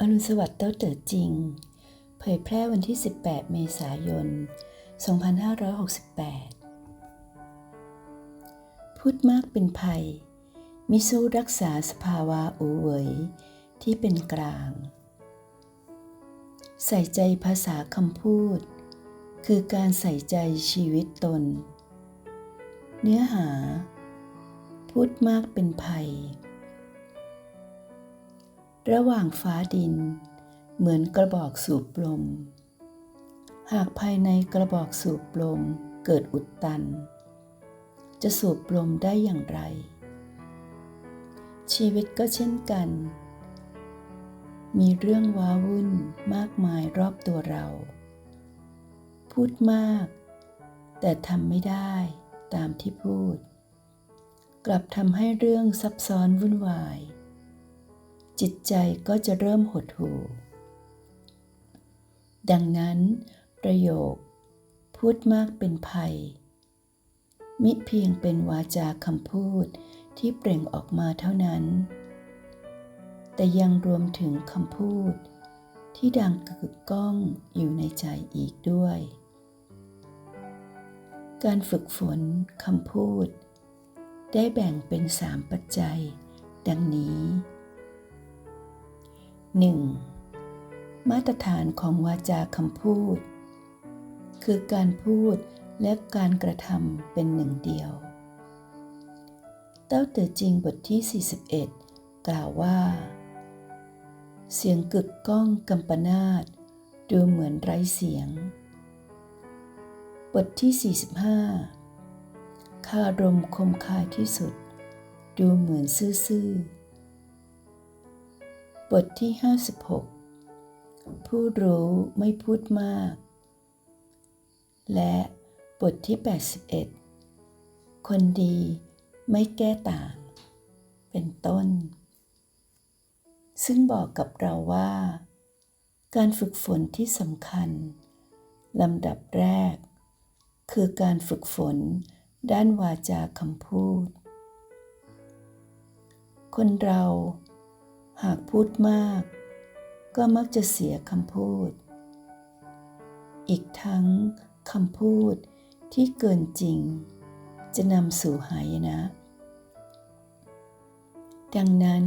อรุณสวัสดิ์เต้าเต๋อจริง เผยแพร่วันที่ 18 เมษายน 2568 พูดมากเป็นภัย มิสู้รักษาสภาวะอูเหวยที่เป็นกลาง ใส่ใจภาษาคำพูด คือการใส่ใจชีวิตตน เนื้อหา พูดมากเป็นภัย ระหว่างฟ้าดิน เหมือนกระบอกสูบลม หากภายในกระบอกสูบลมเกิดอุดตัน จะสูบลมได้อย่างไร ชีวิตก็เช่นกัน มีเรื่องว้าวุ่นมากมายรอบตัวเรา พูดมาก แต่ทำไม่ได้ตามที่พูด กลับทำให้เรื่องซับซ้อนวุ่นวาย จิตใจก็จะเริ่มหดหู่ ดังนั้นประโยค พูดมากเป็นภัย มิเพียงเป็นวาจาคำพูดที่เปล่งออกมาเท่านั้น แต่ยังรวมถึงคำพูด ที่ดังกึกก้องอยู่ในใจอีกด้วย การฝึกฝนคำพูด ได้แบ่งเป็นสามปัจจัย ดังนี้ 1. มาตรฐานของวาจาคำพูด คือการพูดและการกระทำเป็นหนึ่งเดียว เต้าเต๋อจริงบทที่ 41 กล่าวว่า เสียงกึกก้องกำปนาตดูเหมือนไร้เสียง บทที่ 45 คารมคมคายที่สุด ดูเหมือนซื่อๆ บทที่ 56 ผู้รู้ไม่พูดมาก และบทที่ 81 คนดีไม่แก้ต่าง เป็นต้น ซึ่งบอกกับเราว่า การฝึกฝนที่สำคัญลำดับแรก คือการฝึกฝนด้านวาจาคำพูด คนเรา หากพูดมาก ก็มักจะเสียคำพูด อีกทั้งคำพูดที่เกินจริง จะนำสู่หายนะ ดังนั้น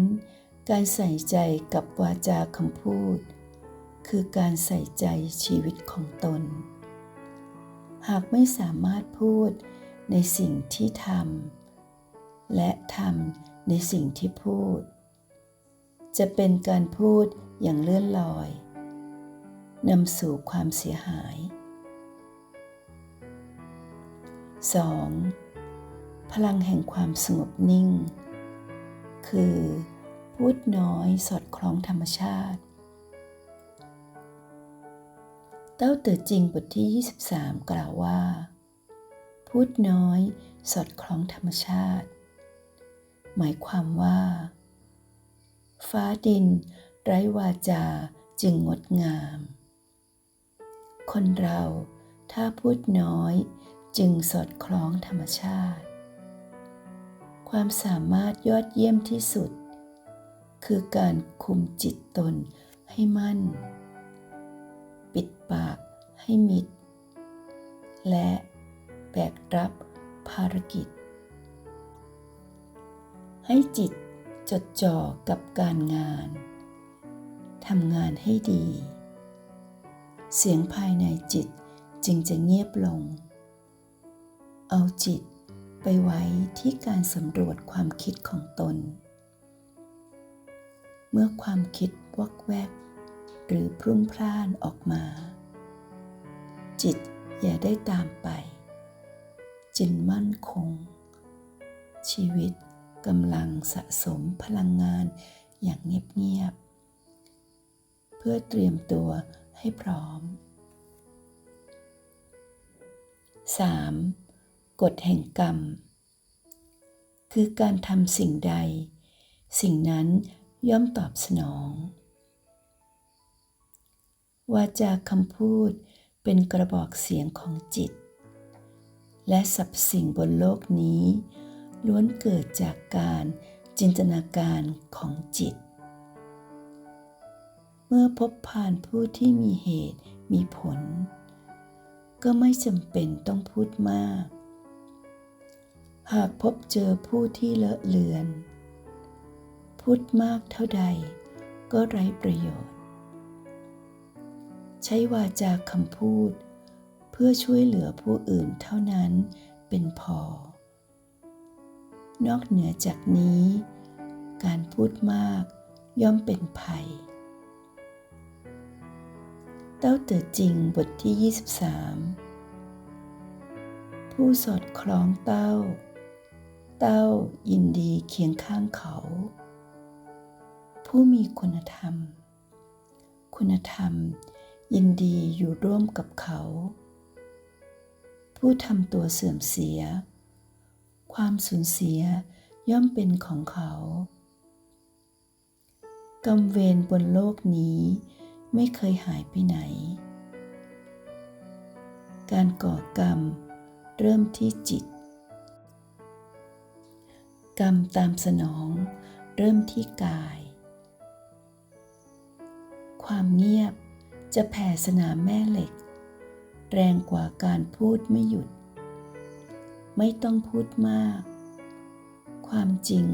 การใส่ใจกับวาจาคำพูด คือการใส่ใจชีวิตของตน หากไม่สามารถพูดในสิ่งที่ทำและทำในสิ่งที่พูด จะเป็นการพูดอย่างเลื่อนลอยนำสู่ความเสียหาย 2. พลังแห่งความสงบนิ่ง คือ พูดน้อยสอดคล้องธรรมชาติ เต้าเตือจริงบทที่ 23 กล่าวว่า พูดน้อยสอดคล้องธรรมชาติ หมายความว่า ฟ้าดิน ไร้วาจาจึงงดงาม คนเราถ้าพูดน้อยจึงสอดคล้องธรรมชาติ ความสามารถยอดเยี่ยมที่สุด คือการคุมจิตตนให้มั่น ปิดปากให้มิด และแบกรับภารกิจ ให้จิต จดจ่อกับการงานทำงานให้ดี เสียงภายในจิตจึงจะเงียบลง เอาจิตไปไว้ที่การสำรวจความคิดของตน เมื่อความคิดวอกแวก หรือพรุ่งพล่านออกมา จิตอย่าได้ตามไป จินมั่นคง ชีวิต กำลังสะสมพลังงานอย่างเงียบๆ เพื่อเตรียมตัวให้พร้อม 3. กฎแห่งกรรม คือการทำสิ่งใด สิ่งนั้นย่อมตอบสนอง วาจาคำพูดเป็นกระบอกเสียงของจิต และสรรพสิ่งบนโลกนี้ ล้วนเกิดจากการจินตนาการของจิต เมื่อพบผ่านผู้ที่มีเหตุมีผล ก็ไม่จำเป็นต้องพูดมาก หากพบเจอผู้ที่เลอะเลือน พูดมากเท่าใดก็ไร้ประโยชน์ ใช้วาจาคำพูด เพื่อช่วยเหลือผู้อื่นเท่านั้นเป็นพอ นอกเหนือจากนี้ การพูดมากย่อมเป็นภัย เต้าเต๋อจริงบทที่ 23 ผู้สอดคล้องเต้า เต้ายินดีเคียงข้างเขา ผู้มีคุณธรรม คุณธรรมยินดีอยู่ร่วมกับเขา ผู้ทำตัวเสื่อมเสีย ความสูญเสียย่อมเป็นของเขา กรรมเวรบนโลกนี้ไม่เคยหายไปไหน การก่อกรรมเริ่มที่จิต กรรมตามสนองเริ่มที่กาย ความเงียบจะแผ่สนามแม่เหล็ก แรงกว่าการพูดไม่หยุด ไม่ต้องพูดมาก ความจริง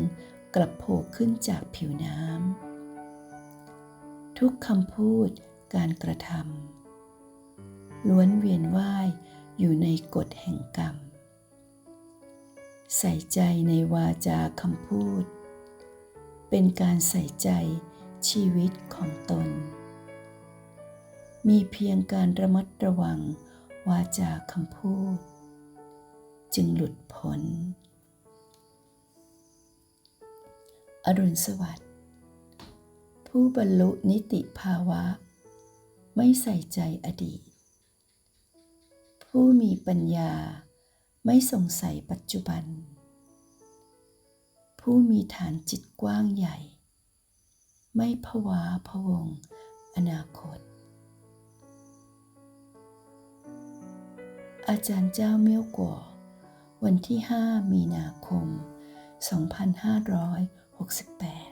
กลับโผล่ขึ้นจากผิวน้ำทุกคำพูดการกระทำล้วนเวียนว่ายอยู่ในกฎแห่งกรรม ใส่ใจในวาจาคำพูด เป็นการใส่ใจชีวิตของตน มีเพียงการระมัดระวังวาจาคำพูด จึงหลุดพ้น อรุณสวัสดิ์ ผู้บรรลุนิติภาวะ ไม่ใส่ใจอดีต ผู้มีปัญญาไม่สงสัยปัจจุบัน ผู้มีฐานจิตกว้างใหญ่ ไม่ผวาพะวง อนาคต อาจารย์เจ้าเมี่ยวกัว วันที่ 5 มีนาคม 2568